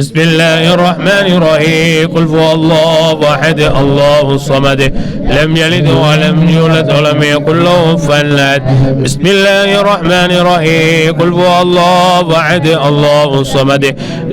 بسم الله الرحمن الرحيم. قل هو الله أحد الله الصمد. لم يلد ولم يولد ولم يكن له كفوا. بسم الله الرحمن الرحيم. قل هو الله أحد الله الصمد.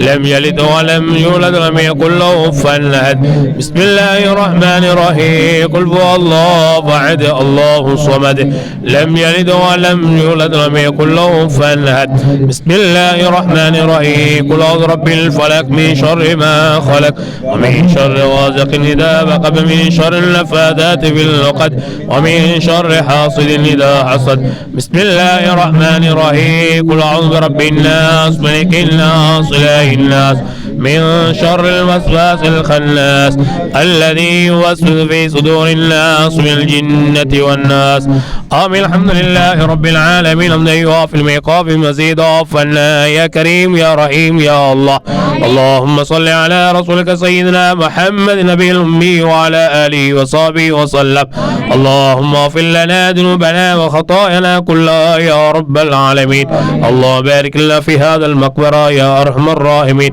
لم يلد ولم يولد ولم يكن له كفوا. بسم الله الرحمن الرحيم. قل هو الله أحد الله الصمد. لم يلد ولم يولد ولم يكن له كفوا. بسم الله الرحمن الرحيم. قل أعوذ برب الفلق من شر ما خلق ومن شر غازق إذا وقب من شر النفاذات في العقد ومن شر حاصد إذا حصد. بسم الله الرحمن الرحيم قل أعوذ برب الناس ملك الناس إله الناس. من شر الوسواس الخناس الذي يوسوس في صدور الناس من الجنة والناس. آمين. الحمد لله رب العالمين. حمدا يوافي الميقاف مزيد عفنا يا كريم يا رحيم يا الله. اللهم صل على رسولك سيدنا محمد النبي الأمي وعلى آله وصحبه وسلم. اللهم اغفر لنا ذنوبنا وخطايانا كلها يا رب العالمين. اللهم بارك لنا في هذا المقبرة يا أرحم الراحمين.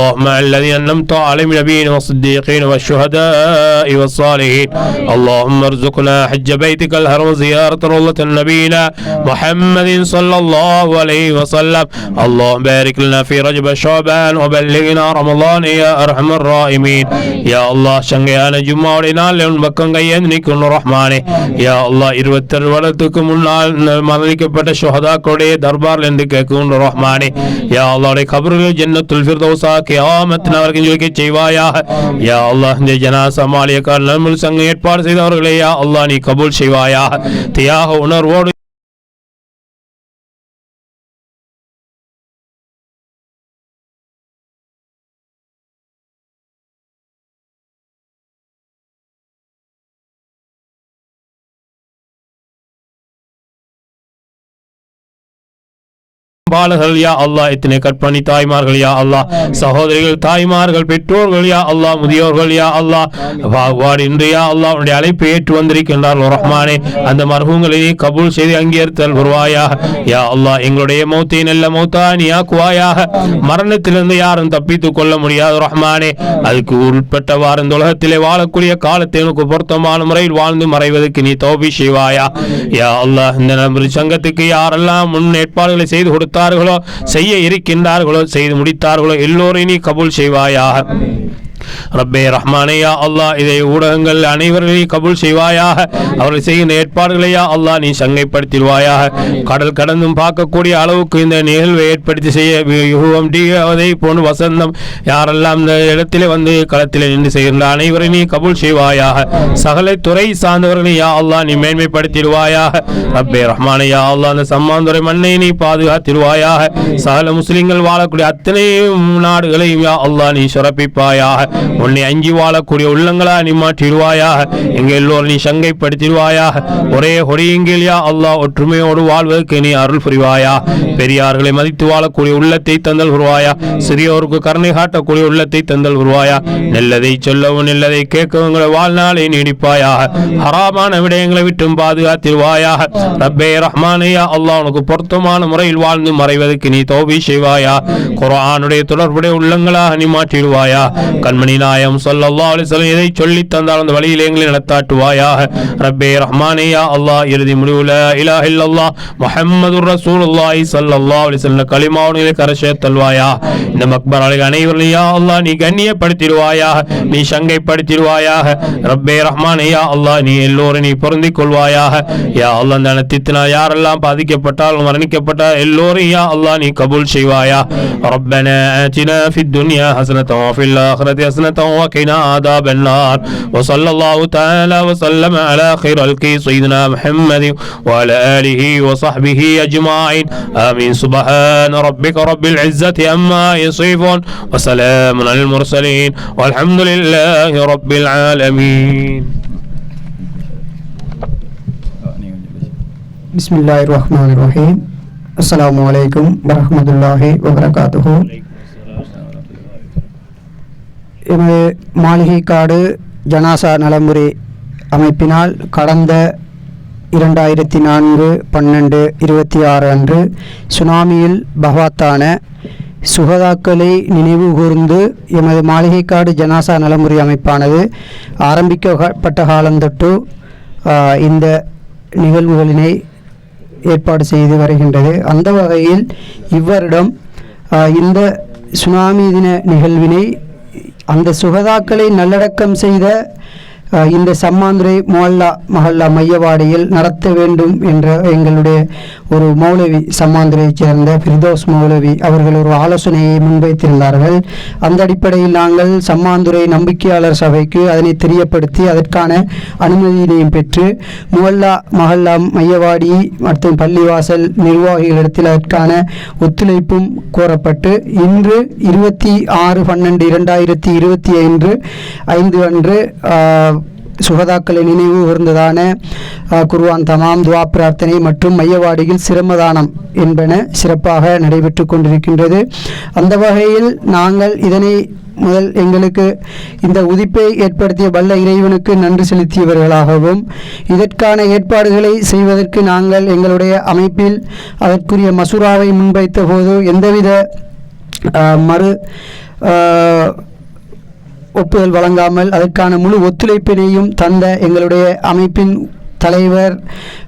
الله مع الذين أنمت عليهم النبيين والصديقين والشهداء والصالحين. اللهم ارزقنا حج بيتك الهرم زيارة روضة نبينا محمد صلى الله عليه وسلم. اللهم بارك لنا في رجب شعبان وبلغنا رمضان يا أرحم الراحمين. يا الله ശങ്കയാണ് ജുമ്മാവുടെ നാളിൽ പക്കം കയ്യെന്നിരിക്കുന്നു റഹ്മാനെ യാ അള്ളാ ഇരുപത്തെട്ട് വർഷത്തേക്ക് മുന്നാൽ മരണിക്കപ്പെട്ട ഷുഹദാക്കളുടെ ദർബാറിൽ എന്ത് കേൾക്കുന്നു رحماني يا الله ഖബറിൽ الجنة ഫിർദൗസാക്കി கியாமத் அவர்கள் ஜொலிக்க செய்வாயாக. யா அல்லாஹ் இந்த ஜனாசா மாலியக்கார் நல்முல் சங்கம் ஏற்பாடு செய்தவர்களே யா அல்லாஹ் நீ கபூல் செய்வாயாக. தியாக உணர்வோடு பாலர்கள் யா அல்லாஹ் இத்தனை கற்பணி தாய்மார்கள் யா அல்லாஹ். சகோதரிகள் தாய்மார்கள் பெற்றோர்கள் யா அல்லாஹ். முதியோர்கள் யா அல்லாஹ். வாடு இன்று யா அல்லாஹ் உன்னுடைய அழைப்பை ஏற்று வந்திருக்கின்றார்கள் ரஹ்மானே. அந்த மர்ஹூங்களை கபூல் செய்து அங்கீகரித்தல் வருவாயாக. யா அல்லாஹ் எங்களுடைய மௌத்தை நல்ல மௌத்தா நீ ஆக்குவாயாக. மரணத்திலிருந்து யாரும் தப்பித்துக் கொள்ள முடியாது ரஹ்மானே. அதுக்கு உட்பட்டவாறு இந்த உலகத்திலே வாழக்கூடிய காலத்தை உனக்கு பொருத்தமான முறையில் வாழ்ந்து மறைவதற்கு நீ தௌபி செய்வாயா. யா அல்லாஹ் இந்த நபர் சங்கத்துக்கு யாரெல்லாம் முன் ஏற்பாடுகளை செய்து கொடுத்தார்களோ செய்ய இருக்கின்றார்களோ செய்து முடித்தார்களோ எல்லோரையும் நீ கபூல் செய்வாயாக. ரப்பே ரஹ்மானையா அல்லாஹ் இதை ஊடகங்கள் அனைவர்களையும் கபுல் செய்வாயாக. அவர்கள் செய்கின்ற ஏற்பாடுகளையா அல்லாஹ் நீ சங்கைப்படுத்திடுவாயாக. கடல் கடந்தும் பார்க்கக்கூடிய அளவுக்கு இந்த நிகழ்வை ஏற்படுத்தி செய்ய யுகம் டி அதை வசந்தம் யாரெல்லாம் இந்த இடத்திலே வந்து களத்திலே நின்று செய்கின்ற அனைவரையும் நீ கபுல் செய்வாயாக. சகல துறை சார்ந்தவர்களை யா அல்லாஹ் நீ மேன்மைப்படுத்திடுவாயாக. ரப்பே ரஹ்மானே யா அல்லாஹ் அந்த சம்மாந்துறை மண்ணை நீ பாதுகாத்திடுவாயாக. சகல முஸ்லிம்கள் வாழக்கூடிய அத்தனை நாடுகளையும் யா அல்லாஹ் நீ சுரப்பிப்பாயாக. உன்னை அஞ்சி வாழக்கூடிய உள்ளங்களா நீ மாற்றிடுவாயா எங்க எல்லோரும் நீ சங்கைப்படுத்திடுவாயா ஒரே ஒரேங்கிலியா அல்லாஹ் ஒற்றுமையோடு வாழ்வதற்கு நீ அருள் புரிவாயா. பெரியார்களை மதித்து வாழக்கூடிய உள்ளத்தை தந்தல் வருவாயா சிறியோருக்கு கருணை காட்டக்கூடிய உள்ளத்தை தந்தல் உருவாயா நல்லதை சொல்லவும் நல்லதை கேட்கவும் வாழ்நாளை நீடிப்பாயாக ஹராமான விடயங்களை விட்டும் பாதுகாத்திருவாயாக ரப்பே ரஹ்மானையா அல்லாஹ் உனக்கு பொருத்தமான முறையில் வாழ்ந்து மறைவதற்கு நீ தோபி செய்வாயா. குரானுடைய தொடர்புடைய உள்ளங்களாக நீ மாற்றிடுவாயா. கண்மணி நாயம் ஸல்லல்லாஹு அலைஹி வஸல்லம் எதை சொல்லி தந்தால் அந்த வழியில் எங்களை நடத்தாட்டுவாயாக ரப்பே ரஹ்மானே யா அல்லாஹ் இறுதி முடிவுல இலாஹ இல்லல்லாஹ் முஹம்மதுர் ரசூலுல்லாஹி ஸல்லல்லாஹு அலைஹி வஸல்லம் கலிமாவுனிலே கரஷே தல்வாயா இந்த மக்பராளிகள் அனைவரையும் யா அல்லாஹ் நீ கண்ணியப்படுத்திடுவாயாக நீ சங்கைப்படுத்திடுவாயாக ரப்பே ரஹ்மானே யா அல்லாஹ் நீ எல்லோரும் நீ பொருந்திக் கொள்வாயாக யா அல்லாஹ் அந்த அனத்தித்தினால் யாரெல்லாம் பாதிக்கப்பட்டால் மரணிக்கப்பட்டால் எல்லோரும் யா அல்லாஹ் நீ கபூல் செய்வாயா ربنا آتنا في الدنيا حسنة وفي الآخرة حسنة حسنة وقنا عذاب النار. وصلى الله تعالى وسلم على خير الكي سيدنا محمد وعلى آله وصحبه أجمعين. آمين. سبحان ربك رب العزة أما يصفون. وسلام على المرسلين. والحمد لله رب العالمين. بسم الله الرحمن الرحيم. السلام عليكم ورحمة الله وبركاته. எமது மாளிகைக்காடு ஜனாசா நலமுறை அமைப்பினால் கடந்த இரண்டாயிரத்தி நான்கு பன்னெண்டு இருபத்தி ஆறு அன்று சுனாமியில் பகவாத்தான சுகதாக்களை நினைவு கூர்ந்து எமது மாளிகைக்காடு ஜனாசா நலமுறை அமைப்பானது ஆரம்பிக்கப்பட்ட காலந்தொட்டு இந்த நிகழ்வுகளினை ஏற்பாடு செய்து வருகின்றது. அந்த வகையில் இவ்வருடம் இந்த சுனாமி தின நிகழ்வினை அந்த சுகதாக்களை நல்லடக்கம் செய்த இந்த சம்மாந்துரை மொஹல்லா மஹல்லா மையவாடியில் நடத்த வேண்டும் என்ற எங்களுடைய ஒரு மௌலவி சம்மாந்துரையைச் சேர்ந்த ஃபிர்தோஸ் மௌலவி அவர்கள் ஒரு ஆலோசனையை முன்வைத்திருந்தார்கள். அந்த அடிப்படையில் நாங்கள் சம்மாந்துரை நம்பிக்கையாளர் சபைக்கு அதனை தெரியப்படுத்தி அதற்கான அனுமதியினையும் பெற்று முஹல்லா மஹல்லா மையவாடி மற்றும் பள்ளிவாசல் நிர்வாகிகளிடத்தில் அதற்கான ஒத்துழைப்பும் கோரப்பட்டு இன்று இருபத்தி ஆறு பன்னெண்டு இரண்டாயிரத்தி இருபத்தி ஐந்து ஐந்து அன்று சுகதாக்களை நினைவு கூர்ந்ததான குருவான் தமாம் துவா பிரார்த்தனை மற்றும் மையவாடியில் சிரமதானம் என்பன சிறப்பாக நடைபெற்று கொண்டிருக்கின்றது. அந்த வகையில் நாங்கள் இதனை முதல் எங்களுக்கு இந்த உதிப்பை ஏற்படுத்திய வல்ல இறைவனுக்கு நன்றி செலுத்தியவர்களாகவும் இதற்கான ஏற்பாடுகளை செய்வதற்கு நாங்கள் எங்களுடைய அமைப்பில் அதற்குரிய மசூராவை முன்வைத்த போது எந்தவித மறு ஒப்புதல் வழங்காமல் அதற்கான முழு ஒத்துழைப்பினையும் தந்த எங்களுடைய அமைப்பின் தலைவர்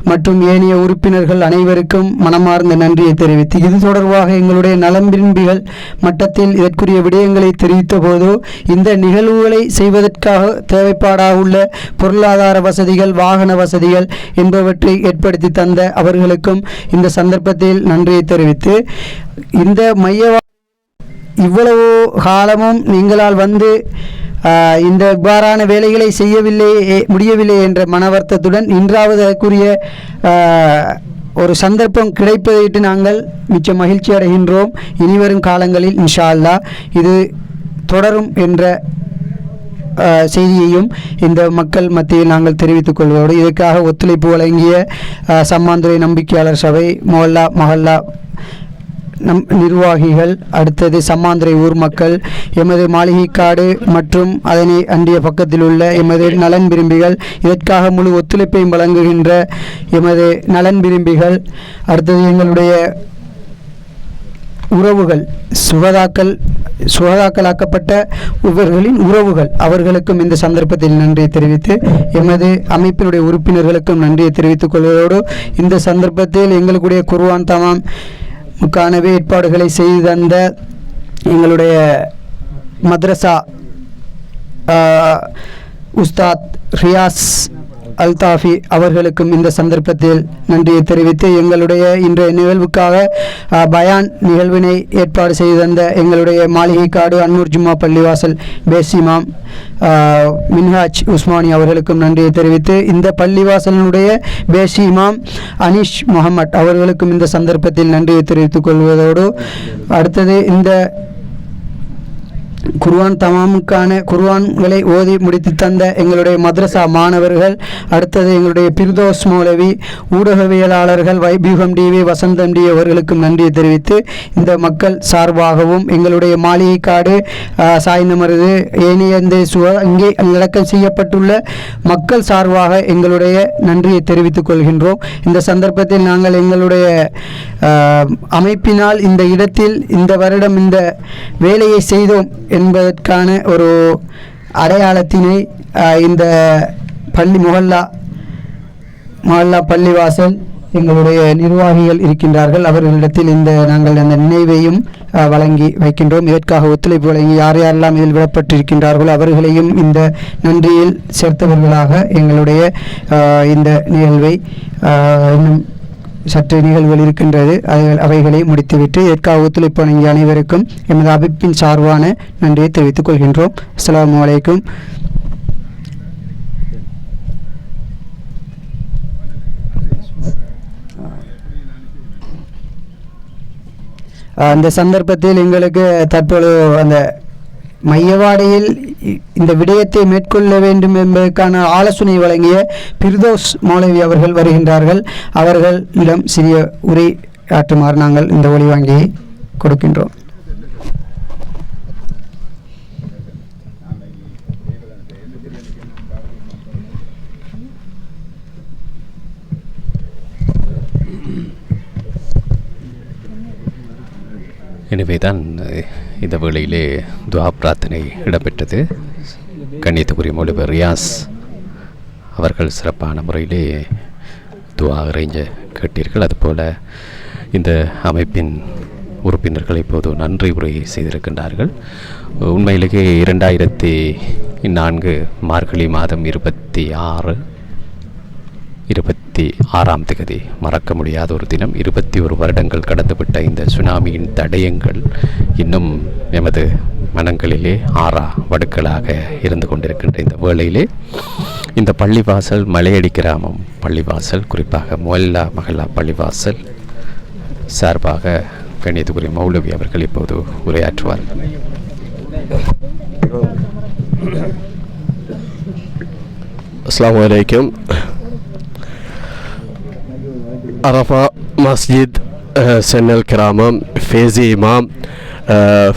மற்றும் ஏனைய உறுப்பினர்கள் அனைவருக்கும் மனமார்ந்த நன்றியை தெரிவித்து இது தொடர்பாக எங்களுடைய நலம் விரும்பிகள் மட்டத்தில் இதற்குரிய விடயங்களை தெரிவித்த போது இந்த நிகழ்வுகளை செய்வதற்காக தேவைப்பாடாக உள்ள பொருளாதார வசதிகள் வாகன வசதிகள் என்பவற்றை ஏற்படுத்தி தந்த அவர்களுக்கும் இந்த சந்தர்ப்பத்தில் நன்றியை தெரிவித்து இந்த மைய இவ்வளவு காலமும் நீங்களால் வந்து இந்த இவ்வாறான வேலைகளை செய்யவில்லை முடியவில்லை என்ற மனவர்த்தத்துடன் இன்றாவது அதற்குரிய ஒரு சந்தர்ப்பம் கிடைப்பதையிட்டு நாங்கள் மிச்ச மகிழ்ச்சி அடைகின்றோம். இனிவரும் காலங்களில் இன்ஷா இது தொடரும் என்ற செய்தியையும் இந்த மக்கள் மத்தியில் நாங்கள் தெரிவித்துக் கொள்வதோடு இதற்காக ஒத்துழைப்பு வழங்கிய சம்மாந்துறை நம்பிக்கையாளர் சபை மொஹல்லா மஹல்லா நம் நிர்வாகிகள் அடுத்தது சம்மாந்திரை ஊர் மக்கள் எமது மாளிகைக்காடு மற்றும் அதனை அண்டிய பக்கத்தில் உள்ள எமது நலன் விரும்பிகள் இதற்காக முழு ஒத்துழைப்பையும் வழங்குகின்ற எமது நலன் விரும்பிகள் அடுத்தது எங்களுடைய உறவுகள் சுகதாக்கள் சுகதாக்களாக்கப்பட்ட இவர்களின் உறவுகள் அவர்களுக்கும் இந்த சந்தர்ப்பத்தில் நன்றியை தெரிவித்து எமது அமைப்பினுடைய உறுப்பினர்களுக்கும் நன்றியை தெரிவித்துக் கொள்வதோடு இந்த சந்தர்ப்பத்தில் எங்களுடைய குருவான் தமாம் காணவே ஏற்பாடுகளை செய்து தந்த எங்களுடைய மதரசா உஸ்தாத் ரியாஸ் அல்தாஃபி அவர்களுக்கும் இந்த சந்தர்ப்பத்தில் நன்றியை தெரிவித்து எங்களுடைய இன்றைய நிகழ்வுக்காக பயான் நிகழ்வினை ஏற்பாடு செய்து தந்த எங்களுடைய மாளிகைக்காடு அன்னூர் ஜும்மா பள்ளிவாசல் பேசிமாம் மின்ஹாஜ் உஸ்மானி அவர்களுக்கும் நன்றியை தெரிவித்து இந்த பள்ளிவாசலினுடைய பேசி இமாம் அனீஷ் முகமட் அவர்களுக்கும் இந்த சந்தர்ப்பத்தில் நன்றியை தெரிவித்துக் கொள்வதோடு அடுத்தது இந்த குர்வான் தமாமுக்கான குர்வான்களை ஓதி முடித்து தந்த எங்களுடைய மதரசா மாணவர்கள் அடுத்தது எங்களுடைய பிர்தோஸ் மௌலவி ஊடகவியலாளர்கள் வைபியூகம் டிவி வசந்தம் டி அவர்களுக்கும் நன்றியை தெரிவித்து இந்த மக்கள் சார்பாகவும் எங்களுடைய மாளிகை காடு சாய்ந்தமருது ஏனைய இந்த சுவ இங்கே அடக்கம் செய்யப்பட்டுள்ள மக்கள் சார்பாக எங்களுடைய நன்றியை தெரிவித்துக் கொள்கின்றோம். இந்த சந்தர்ப்பத்தில் நாங்கள் எங்களுடைய அமைப்பினால் இந்த இடத்தில் இந்த வருடம் இந்த வேலையை செய்தோம் என்பதற்கான ஒரு அடையாளத்தினை இந்த பள்ளி முகல்லா மஹல்லா பள்ளிவாசல் எங்களுடைய நிர்வாகிகள் இருக்கின்றார்கள். அவர்களிடத்தில் இந்த நாங்கள் அந்த நினைவையும் வழங்கி வைக்கின்றோம். இதற்காக ஒத்துழைப்பு வழங்கி யார் யாரெல்லாம் இதில் விடப்பட்டிருக்கின்றார்களோ அவர்களையும் இந்த நன்றியில் சேர்த்தவர்களாக எங்களுடைய இந்த நிகழ்வை இன்னும் சற்று நிகழ்வுகள் இருக்கின்றது அது அவைகளை முடித்துவிட்டு இதற்காக ஒத்துழைப்பு வழங்கிய அனைவருக்கும் எமது அமைப்பின் சார்பான நன்றியை தெரிவித்துக் கொள்கின்றோம். அஸ்லாம் வலைக்கும் அந்த சந்தர்ப்பத்தில் எங்களுக்கு தற்பொழுது அந்த மையவாடையில் இந்த விடயத்தை மேற்கொள்ள வேண்டும் என்பதற்கான ஆலோசனை வழங்கிய பிர்தோஸ் மௌலவி அவர்கள் வருகின்றார்கள். அவர்களிடம் சிறிய உரை நாங்கள் இந்த ஒளி வாங்கியை கொடுக்கின்றோம். எனவே தான் இந்த வேளையிலே துவா பிரார்த்தனை இடம்பெற்றது. கண்ணியத்துக்குரிய மொழிபர் ரியாஸ் அவர்கள் சிறப்பான முறையிலே துவா இறைஞ்ச கேட்டீர்கள். அதுபோல் இந்த அமைப்பின் உறுப்பினர்கள் இப்போது நன்றி உரை செய்திருக்கின்றார்கள். உண்மையிலேயே இரண்டாயிரத்தி நான்கு மார்கழி மாதம் இருபத்தி ஆறு இருபத்தி ஆறாம் திகதி மறக்க முடியாத ஒரு தினம். இருபத்தி ஒரு வருடங்கள் கடந்துவிட்ட இந்த சுனாமியின் தடயங்கள் இன்னும் எமது மனங்களிலே ஆறா வடுக்களாக இருந்து கொண்டிருக்கின்ற இந்த வேளையிலே இந்த பள்ளிவாசல் மலையடி கிராமம் பள்ளிவாசல் குறிப்பாக மொல்லா மகல்லா பள்ளிவாசல் சார்பாக கணிதகுரி மௌலவி அவர்கள் இப்போது உரையாற்றுவார். அஸ்லாம் வலைக்கம் அரஃபா மஸ்ஜித் சென்னல் கிராமம் ஃபேசி இமாம்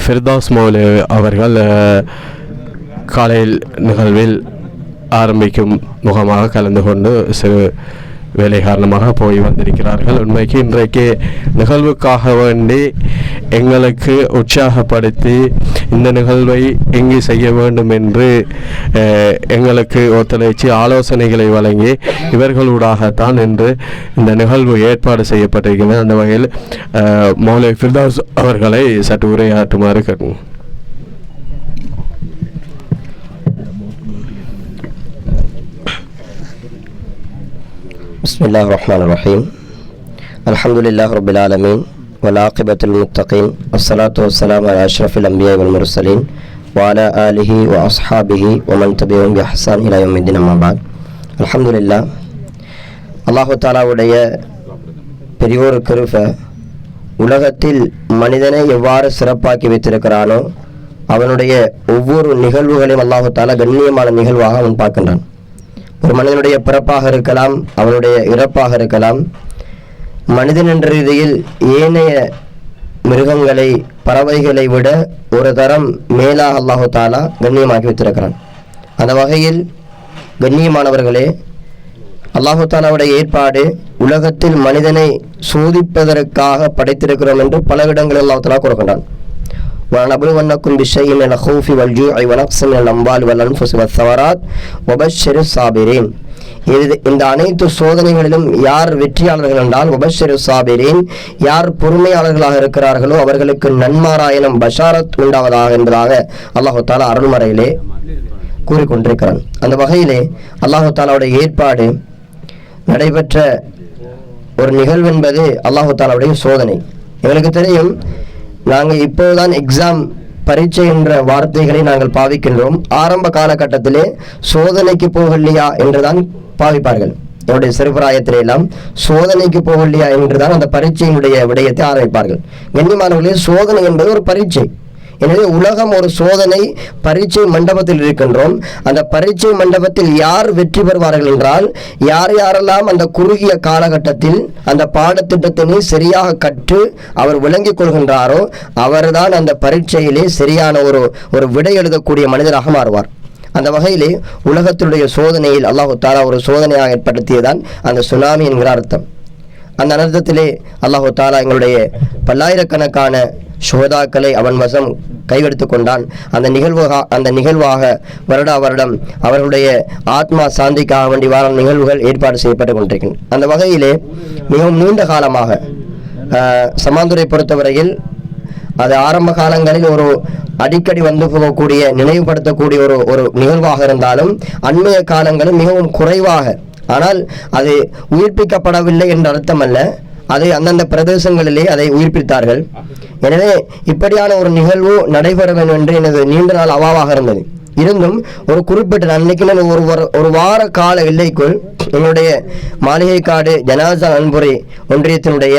ஃபிர்தாஸ் மௌலி அவர்கள் காலையில் நிகழ்வில் ஆரம்பிக்கும் முகமாக கலந்து கொண்டு சிறு வேலை காரணமாக போய் வந்திருக்கிறார்கள். உண்மைக்கு இன்றைக்கு நிகழ்வுக்காக வேண்டி எங்களுக்கு உற்சாகப்படுத்தி இந்த நிகழ்வை எங்கு செய்ய வேண்டும் என்று எங்களுக்கு ஒத்துழைச்சு ஆலோசனைகளை வழங்கி இவர்களூடாகத்தான் என்று இந்த நிகழ்வு ஏற்பாடு செய்யப்பட்டிருக்கிறது. அந்த வகையில் அஹ், மௌலை ஃபிர்தாஸ் அவர்களை சற்று உரையாற்றுமாறு கேட்கும் بسم الله الرحمن الرحيم الحمد لله رب العالمين والعاقبة للمتقين والصلاة والسلام على أشرف الأنبياء والمرسلين وعلى آله وأصحابه ومن تبعهم بإحسان إلى يوم الدين أما بعد الحمد لله அல்லாஹு தாலாவுடைய பெரியோர் கிருப உலகத்தில் மனிதனை எவ்வாறு சிறப்பாக்கி வைத்திருக்கிறானோ அவனுடைய ஒவ்வொரு நிகழ்வுகளையும் அல்லாஹு தாலா கண்ணியமான நிகழ்வாக அவன் பார்க்கின்றான் ஒரு மனிதனுடைய பிறப்பாக இருக்கலாம் அவனுடைய இறப்பாக இருக்கலாம். மனிதன் என்ற ரீதியில் ஏனைய மிருகங்களை பறவைகளை விட ஒரு தரம் மேலாக அல்லாஹு தாலா கண்ணியமாக்கி வைத்திருக்கிறான். அந்த வகையில் கண்ணியமானவர்களே அல்லாஹு தாலாவுடைய ஏற்பாடு உலகத்தில் மனிதனை சோதிப்பதற்காக படைத்திருக்கிறோம் என்று பல இடங்களில் அல்லாஹ் தாலா கொடுக்கின்றான் وَلَنَبْلُوَنَّكُمْ بِشَيْءٍ مِنَ الْخَوْفِ وَالْجُوعِ وَنَقْصٍ مِنَ الْأَمْوَالِ وَالْأَنْفُسِ وَالثَّمَرَاتِ وَبَشِّرِ الصَّابِرِينَ இது இந்த அனைத்து சோதனைகளிலும் யார் வெற்றியாளர்கள் என்றால் உபஷரு சாபிரீன் யார் பொறுமையாளர்களாக இருக்கிறார்களோ அவர்களுக்கு நன்மாராயணம் பஷாரத் உண்டாவதாக என்பதாக அல்லாஹு தாலா அருள்மறையிலே கூறிக்கொண்டிருக்கிறான் அந்த வகையிலே அல்லாஹு தாலாவுடைய ஏற்பாடு நடைபெற்ற ஒரு நிகழ்வு என்பது அல்லாஹு தாலாவுடைய சோதனை எங்களுக்கு தெரியும் நாங்கள் இப்போதுதான் எக்ஸாம் பரீட்சை என்ற வார்த்தைகளை நாங்கள் பாவிக்கின்றோம். ஆரம்ப காலகட்டத்திலே சோதனைக்கு போகலையா என்றுதான் பாவிப்பார்கள். என்னுடைய சிறுபிராயத்திலே எல்லாம் சோதனைக்கு போகலையா என்றுதான் அந்த பரீட்சையினுடைய விடயத்தை ஆரம்பிப்பார்கள். கண்ணியமானவர்களே சோதனை என்பது ஒரு பரீட்சை. எனவே உலகம் ஒரு சோதனை பரீட்சை மண்டபத்தில் இருக்கின்றோம். அந்த பரீட்சை மண்டபத்தில் யார் வெற்றி பெறுவார்கள் என்றால் யார் யாரெல்லாம் அந்த குறுகிய காலகட்டத்தில் அந்த பாடத்திட்டத்தினை சரியாக கற்று அவர் விளங்கிக் கொள்கின்றாரோ அவர்தான் அந்த பரீட்சையிலே சரியான ஒரு ஒரு விடை எழுதக்கூடிய மனிதராக மாறுவார். அந்த வகையிலே உலகத்தினுடைய சோதனையில் அல்லாஹு தாலா ஒரு சோதனையாக ஏற்படுத்தியதான் அந்த சுனாமி என்கிற அர்த்தம். அந்த அனர்த்தத்திலே அல்லாஹு தாலா எங்களுடைய பல்லாயிரக்கணக்கான சோதாக்களை அவன் வசம் கைவெடுத்து கொண்டான். அந்த நிகழ்வாக அந்த நிகழ்வாக வருடா வருடம் அவர்களுடைய ஆத்மா சாந்திக்காக வேண்டி வார நிகழ்வுகள் ஏற்பாடு செய்யப்பட்டு கொண்டிருக்கின்றன. அந்த வகையிலே மிகவும் நீண்ட காலமாக சமாந்துரை பொறுத்தவரையில் அது ஆரம்ப காலங்களில் ஒரு அடிக்கடி வந்து போகக்கூடிய நினைவுபடுத்தக்கூடிய ஒரு ஒரு நிகழ்வாக இருந்தாலும் அண்மைய காலங்களில் மிகவும் குறைவாக ஆனால் அது உயிர்ப்பிக்கப்படவில்லை என்ற அர்த்தமல்ல. அதை அந்தந்த பிரதேசங்களிலே அதை உயிர்ப்பித்தார்கள். எனவே இப்படியான ஒரு நிகழ்வு நடைபெற வேண்டும் என்று எனது நீண்ட நாள் அவாவாக இருந்தது. இருந்தும் ஒரு குறிப்பிட்ட அன்னைக்கு நான் ஒரு ஒரு வார கால எல்லைக்குள் என்னுடைய மாளிகை காடு ஜனாசா அன்புரை ஒன்றியத்தினுடைய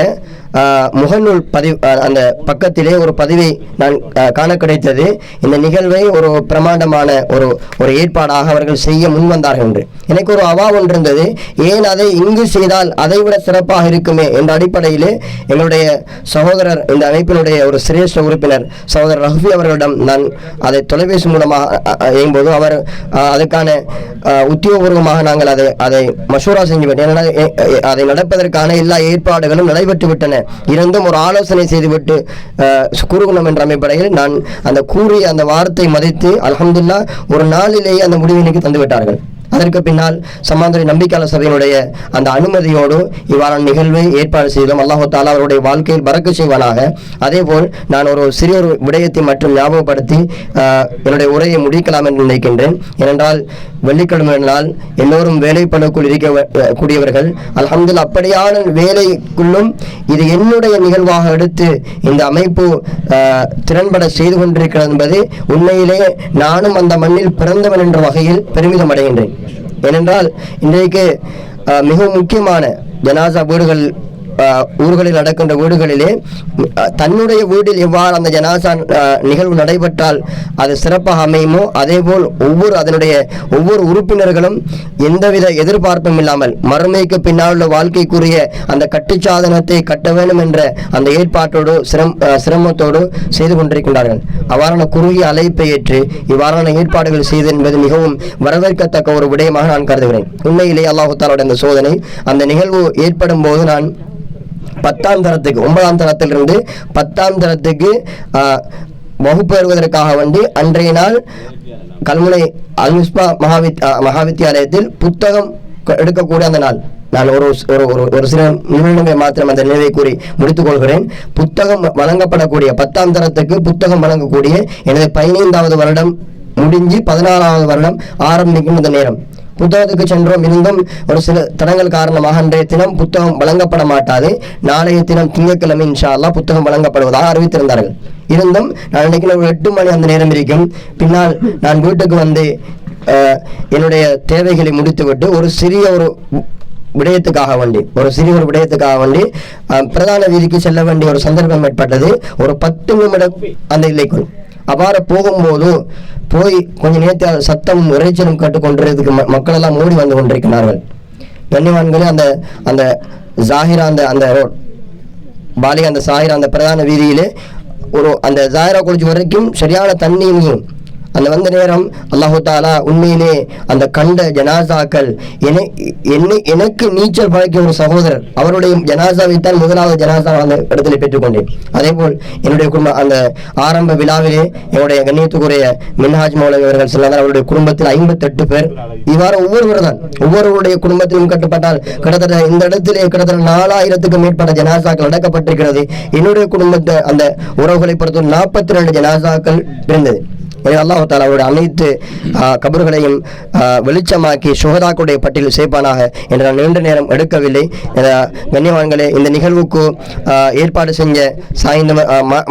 முகநூல் பதிவு அந்த பக்கத்திலே ஒரு பதிவை நான் காண கிடைத்தது இந்த நிகழ்வை ஒரு பிரமாண்டமான ஒரு ஒரு ஏற்பாடாக அவர்கள் செய்ய முன்வந்தார்கள் என்று. எனக்கு ஒரு அவா ஒன்று இருந்தது. ஏன் அதை இங்கு செய்தால் அதை விட சிறப்பாக இருக்குமே என்ற அடிப்படையிலே எங்களுடைய சகோதரர் இந்த அமைப்பினுடைய ஒரு சிரேஷ்ட உறுப்பினர் சகோதரர் ரஹ்வி அவர்களிடம் நான் அதை தொலைபேசி மூலமாக அ- இயங்கும்போது அவர் அதுக்கான உத்தியோகபூர்வமாக நாங்கள் அதை அதை மசூரா செஞ்சு விட்டோம் அதை நடப்பதற்கான எல்லா ஏற்பாடுகளும் நடைபெற்று விட்டன இருந்தும் ஒரு ஆலோசனை செய்துவிட்டு அஹ், கூறுகணும் என்ற அமைப்படையில் நான் அந்த கூறிய அந்த வார்த்தை மதித்து அலமதுல்லா ஒரு நாளிலேயே அந்த முடிவினைக்கு தந்துவிட்டார்கள். தந்து விட்டார்கள் அதற்கு பின்னால் சமாந்தரி நம்பிக்கையாளர் சபையினுடைய அந்த அனுமதியோடு இவ்வாறான நிகழ்வை ஏற்பாடு செய்தோம் அல்லாஹு தாலா அவருடைய வாழ்க்கையில் பறக்க செய்வானாக. அதேபோல் நான் ஒரு சிறிய ஒரு விடயத்தை மட்டும் ஞாபகப்படுத்தி என்னுடைய உரையை முடிக்கலாம் என்று நினைக்கின்றேன். ஏனென்றால் வெள்ளிக்கிழமை நாள் எல்லோரும் வேலைப்படக்குள் இருக்க கூடியவர்கள். அல்ஹம்துலில்லாஹ் அப்படியான வேலைக்குள்ளும் இது என்னுடைய நிகழ்வாக எடுத்து இந்த அமைப்பு திறன்பட செய்து கொண்டிருக்கிறது என்பது உண்மையிலே நானும் அந்த மண்ணில் பிறந்தவன் என்ற வகையில் பெருமிதம் அடைகின்றேன். ஏனென்றால் இன்றைக்கு மிகவும் முக்கியமான ஜனாசா வீடுகள் ஊர்களில் நடக்கின்ற வீடுகளிலே தன்னுடைய வீட்டில் எவ்வாறு அந்த ஜனாசா நிகழ்வு நடைபெற்றால் அது சிறப்பாக அமையுமோ அதேபோல் ஒவ்வொரு அதனுடைய ஒவ்வொரு உறுப்பினர்களும் எந்தவித எதிர்பார்ப்பும் இல்லாமல் மறுமைக்கு பின்னால் உள்ள வாழ்க்கைக்குரிய அந்த கட்டுச்சாதனத்தை கட்ட வேண்டும் என்ற அந்த ஏற்பாட்டோடு சிரம் சிரமத்தோடு செய்து கொண்டிருக்கின்றார்கள். அவ்வாறான குறுகிய அழைப்பை ஏற்று இவ்வாறான ஏற்பாடுகள் செய்து என்பது மிகவும் வரவேற்கத்தக்க ஒரு விடயமாக நான் கருதுகிறேன். உண்மையிலே அல்லாஹு தாலாவுடைய அந்த சோதனை அந்த நிகழ்வு ஏற்படும் போது நான் பத்தாம் தரத்துக்கு ஒன்பதாம் தரத்திலிருந்து பத்தாம் தரத்துக்கு ஆஹ், வந்து அன்றைய நாள் கல்முனை அல்மிஸ்மா மகாவித் மகாவித்யாலயத்தில் புத்தகம் எடுக்கக்கூடிய அந்த நாள். நான் ஒரு ஒரு ஒரு ஒரு சில நிமிடங்கள் மாத்திரம் அந்த நினைவை கூறி முடித்துக் கொள்கிறேன் புத்தகம் வழங்கப்படக்கூடிய பத்தாம் தரத்துக்கு புத்தகம் வழங்கக்கூடிய எனது பதினைந்தாவது வருடம் முடிஞ்சு பதினாறாவது வருடம் ஆரம்பிக்கும் இந்த நேரம். புத்தகத்துக்கு சென்றோம். இருந்தும் ஒரு சில தடங்கள் காரணமாக அன்றைய தினம் புத்தகம் வழங்கப்பட மாட்டாது. நாளைய தினம் திங்கட்கிழமை இன்ஷா புத்தகம் வழங்கப்படுவதாக அறிவித்திருந்தார்கள். இருந்தும் நான் நினைக்கிறேன் ஒரு எட்டு மணி அந்த நேரம் இருக்கும். பின்னால் நான் வீட்டுக்கு வந்து என்னுடைய தேவைகளை முடித்துவிட்டு ஒரு சிறிய ஒரு விடயத்துக்காக வேண்டி ஒரு சிறிய ஒரு விடயத்துக்காக வேண்டி பிரதான வீதிக்கு செல்ல வேண்டிய ஒரு சந்தர்ப்பம் ஏற்பட்டது. ஒரு பத்து நிமிடம் அந்த இல்லைக்குள் அவ்வாறு போகும்போது போய் கொஞ்ச நேரத்தில் சத்தமும் இறைச்சலும் கட்டுக்கொண்டதுக்கு ம- மக்கள் எல்லாம் மூடி வந்து கொண்டிருக்கிறார்கள். கண்ணிவான்களே அந்த அந்த ஜாகிரா அந்த அந்த ரோட் பாலிகா அந்த சாகிரா அந்த பிரதான வீதியிலே ஒரு அந்த ஜாகிரா குளிச்சு வரைக்கும் சரியான தண்ணியும் அந்த வந்த நேரம் அல்லாஹு தாலா உண்மையிலே அந்த கண்ட ஜனாசாக்கள் என என்னை எனக்கு நீச்சல் பழக்கிய ஒரு சகோதரர் அவருடைய ஜனாசாவை தான் முதலாவது ஜனாசா அந்த இடத்துல பெற்றுக்கொண்டேன். அதே போல் என்னுடைய குடும்ப அந்த ஆரம்ப விழாவிலே என்னுடைய கண்ணியத்துக்குரிய மின்ஹாஜ் மௌலவி அவர்கள் செல்லாதார் அவருடைய குடும்பத்தில் ஐம்பத்தெட்டு பேர். இவ்வாறு ஒவ்வொருவர் தான் ஒவ்வொருவருடைய குடும்பத்திலும் கட்டுப்பட்டால் கிட்டத்தட்ட இந்த இடத்திலே கிட்டத்தட்ட நாலாயிரத்துக்கும் மேற்பட்ட ஜனாசாக்கள் அடக்கப்பட்டிருக்கிறது. என்னுடைய குடும்பத்தை அந்த உறவுகளை பொறுத்த நாற்பத்தி ரெண்டு ஜனாசாக்கள் இருந்தது எனவே அல்லாஹு தாலா அவருடைய அனைத்து கபர்களையும் வெளிச்சமாக்கி சுகதாக்களுடைய பட்டியலில் சேர்ப்பானாக என்று நான் நீண்ட நேரம் எடுக்கவில்லை. கண்ணியவான்களே இந்த நிகழ்வுக்கு ஏற்பாடு செஞ்ச சாய்ந்த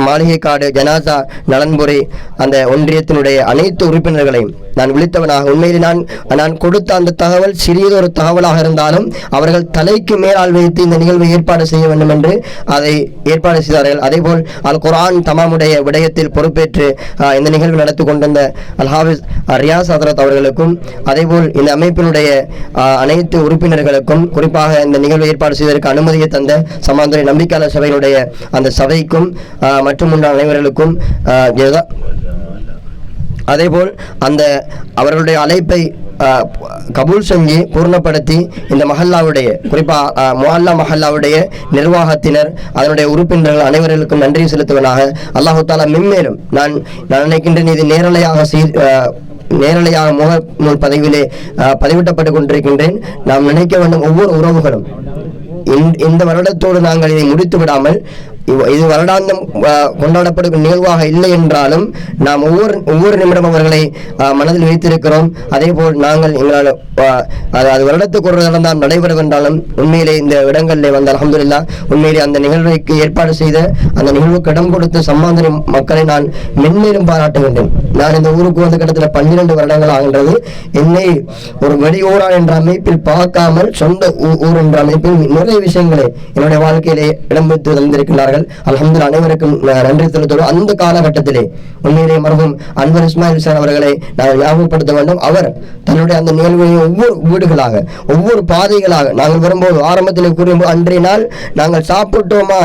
மாளிகை காடு ஜனாசா நலன்புரி அந்த ஒன்றியத்தினுடைய அனைத்து உறுப்பினர்களையும் நான் விழித்தவனாக உண்மையில் நான் நான் கொடுத்த அந்த தகவல் சிறியதொரு தகவலாக இருந்தாலும் அவர்கள் தலைக்கு மேலால் வைத்து இந்த நிகழ்வை ஏற்பாடு செய்ய வேண்டும் என்று அதை ஏற்பாடு செய்தார்கள். அதேபோல் அல் குரான் தமாமுடைய விடயத்தில் பொறுப்பேற்று இந்த நிகழ்வு நடத்தி கொண்டிருந்த அல் ஹாஃபிஸ் ரியாஸ் ஹதரத் அவர்களுக்கும் அதேபோல் இந்த அமைப்பினுடைய அனைத்து உறுப்பினர்களுக்கும் குறிப்பாக இந்த நிகழ்வு ஏற்பாடு செய்வதற்கு அனுமதியை தந்த சமாந்துரை நம்பிக்கையாளர் சபையினுடைய அந்த சபைக்கும் மற்றும் உள்ள அனைவர்களுக்கும் அதேபோல் அந்த அவர்களுடைய அழைப்பை கபூல் செஞ்சு பூர்ணப்படுத்தி இந்த மஹல்லாவுடைய குறிப்பாக முஹல்லா மஹல்லாவுடைய நிர்வாகத்தினர் அதனுடைய உறுப்பினர்கள் அனைவர்களுக்கும் நன்றி செலுத்துவனாக அல்லாஹு தாலா மென்மேலும் நான் நான் நினைக்கின்றேன் இது நேரலையாக சீர் நேரலையாக முக நூல் பதவியிலே பதிவிட்டப்பட்டு கொண்டிருக்கின்றேன். நாம் நினைக்க வேண்டும் ஒவ்வொரு உறவுகளும். இந்த- வருடத்தோடு நாங்கள் இதை முடித்து விடாமல் இது வருடாந்தம் கொண்டாடப்படும் நிகழ்வாக இல்லை என்றாலும் நாம் ஒவ்வொரு ஒவ்வொரு நிமிடம் அவர்களை மனதில் வைத்திருக்கிறோம். அதே போல் நாங்கள் எங்களால் அது அது வருடத்துக்கு ஒரு தான் நடைபெறும் என்றாலும் உண்மையிலே இந்த இடங்களில் வந்த அலமதுல்லா உண்மையிலே அந்த நிகழ்வுக்கு ஏற்பாடு செய்த அந்த நிகழ்வுக்கு இடம் கொடுத்த சம்மாந்திரி மக்களை நான் மென்மேலும் பாராட்டுகின்றேன் நான் இந்த ஊருக்கு வந்து கிட்டத்தட்ட பன்னிரண்டு வருடங்கள் ஆகின்றது. என்னை ஒரு வெளியூரா என்ற அமைப்பில் பார்க்காமல் சொந்த ஊர் என்ற அமைப்பில் நிறைய விஷயங்களை என்னுடைய வாழ்க்கையிலே இடம்பெற்று தந்திருக்கிறார்கள் அல்ஹம்துலில்லாஹ் அனைவருக்கும் நன்றி செலுத்துவோம் அந்த காலகட்டத்திலே உண்மையிலே மருகும் அன்வர் இஸ்மாயில் சார் அவர்களை நாங்கள் ஞாபகப்படுத்த வேண்டும். அவர் தன்னுடைய அந்த நிகழ்வையும் ஒவ்வொரு வீடுகளாக ஒவ்வொரு பாதைகளாக நாங்கள் வரும்போது ஆரம்பத்தில் கூறும்போது அன்றைய நாள் நாங்கள் சாப்பிட்டோமா?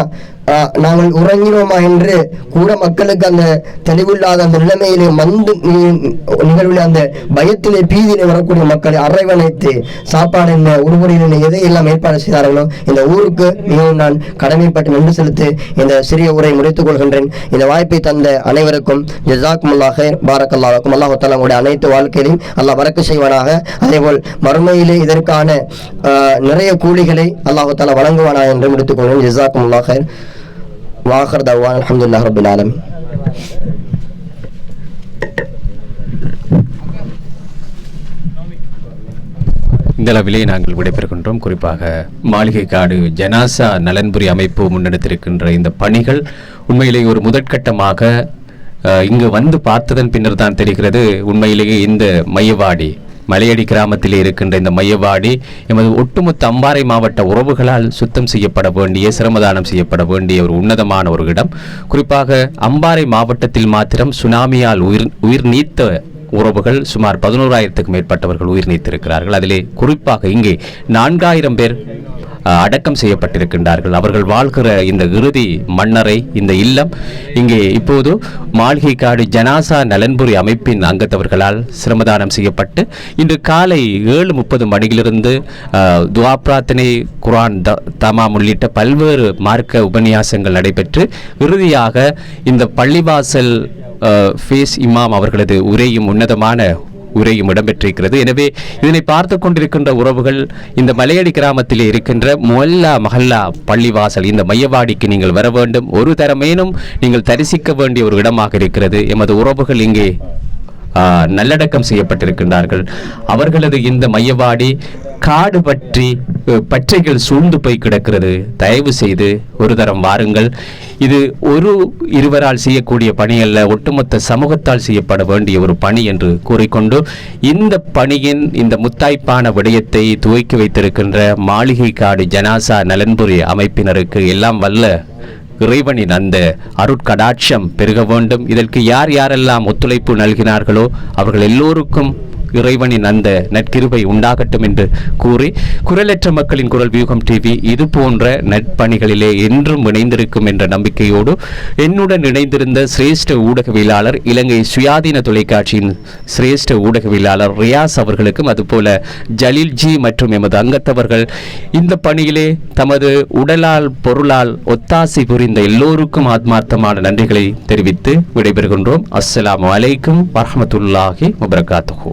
நாங்கள் உறங்கினோமா என்று கூட மக்களுக்கு அந்த தெளிவில்லாத அந்த நிலைமையிலே மந்து நிகழ்வில் அந்த பயத்திலே பீதியிலே வரக்கூடிய மக்களை அரவணைத்து சாப்பாடு என்ன உடுமுறையில் என்ன எதை எல்லாம் ஏற்பாடு செய்தார்களோ இந்த ஊருக்கு மிகவும் நான் கடமைப்பட்டு நன்றி செலுத்தி இந்த சிறிய உரை முடித்துக் கொள்கின்றேன். இந்த வாய்ப்பை தந்த அனைவருக்கும் ஜசாக்குமுல்லாக பாரக்கல்லாவுக்கும் அல்லாஹ் தாலா உங்களுடைய அனைத்து வாழ்க்கையிலும் அல்லாஹ் வரக்கு செய்வானாக. அதேபோல் மறுமையிலே இதற்கான நிறைய கூலிகளை அல்லாஹ் தாலா வழங்குவானாக என்று முடித்துக் கொள்கிறேன். ஜசாக்குமுல்லாக வாஹர் தவான் அலமதுல்லாஹ் ரபில் ஆலமீன் இந்த அளவிலே நாங்கள் விடைபெறுகின்றோம். குறிப்பாக மாளிகை காடு ஜனாசா நலன்புரி அமைப்பு முன்னெடுத்திருக்கின்ற இந்த பணிகள் உண்மையிலேயே ஒரு முதற்கட்டமாக இங்கு வந்து பார்த்ததன் பின்னர் தான் தெரிகிறது. உண்மையிலேயே இந்த மையவாடி மலையடி கிராமத்தில் இருக்கின்ற இந்த மையவாடி எமது ஒட்டுமொத்த அம்பாறை மாவட்ட உறவுகளால் சுத்தம் செய்யப்பட வேண்டிய சிரமதானம் செய்யப்பட வேண்டிய ஒரு உன்னதமான ஒரு இடம். குறிப்பாக அம்பாறை மாவட்டத்தில் மாத்திரம் சுனாமியால் உயிர் உயிர் நீத்த உறவுகள் சுமார் பதினோராயிரத்துக்கும் மேற்பட்டவர்கள் உயிர் நீத்திருக்கிறார்கள். அதிலே குறிப்பாக இங்கே நான்காயிரம் பேர் அடக்கம் செய்யப்பட்டிருக்கின்றார்கள். அவர்கள் வாழ்கிற இந்த இறுதி மன்னரை இந்த இல்லம் இங்கே இப்போது மாளிகை காடு ஜனாசா நலன்புரி அமைப்பின் அங்கத்தவர்களால் சிரமதானம் செய்யப்பட்டு இன்று காலை ஏழு முப்பது மணியிலிருந்து துவா பிரார்த்தனை குரான் த தமாம் உள்ளிட்ட பல்வேறு மார்க்க உபன்யாசங்கள் நடைபெற்று இறுதியாக இந்த பள்ளிவாசல் ஃபேஸ் இமாம் அவர்களது உரையும் உன்னதமான உரையும் இடம்பெற்றிருக்கிறது. எனவே இதனை பார்த்து கொண்டிருக்கின்ற உறவுகள் இந்த மலையடி கிராமத்திலே இருக்கின்ற மொல்லா மஹல்லா பள்ளிவாசல் இந்த மையவாடிக்கு நீங்கள் வர வேண்டும். ஒரு தரமேனும் நீங்கள் தரிசிக்க வேண்டிய ஒரு இடமாக இருக்கிறது. எமது உறவுகள் இங்கே நல்லடக்கம் செய்யப்பட்டிருக்கின்றார்கள். அவர்களது இந்த மையவாடி காடு பற்றி பற்றைகள் சூழ்ந்து போய் கிடக்கிறது. தயவு செய்து ஒரு தரம் வாருங்கள். இது ஒரு இருவரால் செய்யக்கூடிய பணி அல்ல ஒட்டுமொத்த சமூகத்தால் செய்யப்பட வேண்டிய ஒரு பணி என்று கூறிக்கொண்டு இந்த பணியின் இந்த முத்தாய்ப்பான விடயத்தை துவக்கி வைத்திருக்கின்ற மாளிகை காடு ஜனாசா நலன்புரி அமைப்பினருக்கு எல்லாம் வல்ல இறைவனின் அந்த அருட்கடாட்சம் பெருக வேண்டும். இதற்கு யார் யாரெல்லாம் ஒத்துழைப்பு நல்கினார்களோ அவர்கள் எல்லோருக்கும் இறைவனின் அந்த நற்கிருபை உண்டாகட்டும் என்று கூறி குரலற்ற மக்களின் குரல் வியூகம் டிவி இது போன்ற நட்பணிகளிலே என்றும் இணைந்திருக்கும் என்ற நம்பிக்கையோடு என்னுடன் இணைந்திருந்த சிரேஷ்ட ஊடகவியலாளர் இலங்கை சுயாதீன தொலைக்காட்சியின் சிரேஷ்ட ஊடகவியலாளர் ரியாஸ் அவர்களுக்கும் அதுபோல ஜலீல்ஜி மற்றும் எமது அங்கத்தவர்கள் இந்த பணியிலே தமது உடலால் பொருளால் ஒத்தாசை புரிந்த எல்லோருக்கும் ஆத்மார்த்தமான நன்றிகளை தெரிவித்து விடைபெறுகின்றோம். அஸ்ஸலாமு அலைக்கும் வரமத்துல்லாஹி வபரகாத்துஹு.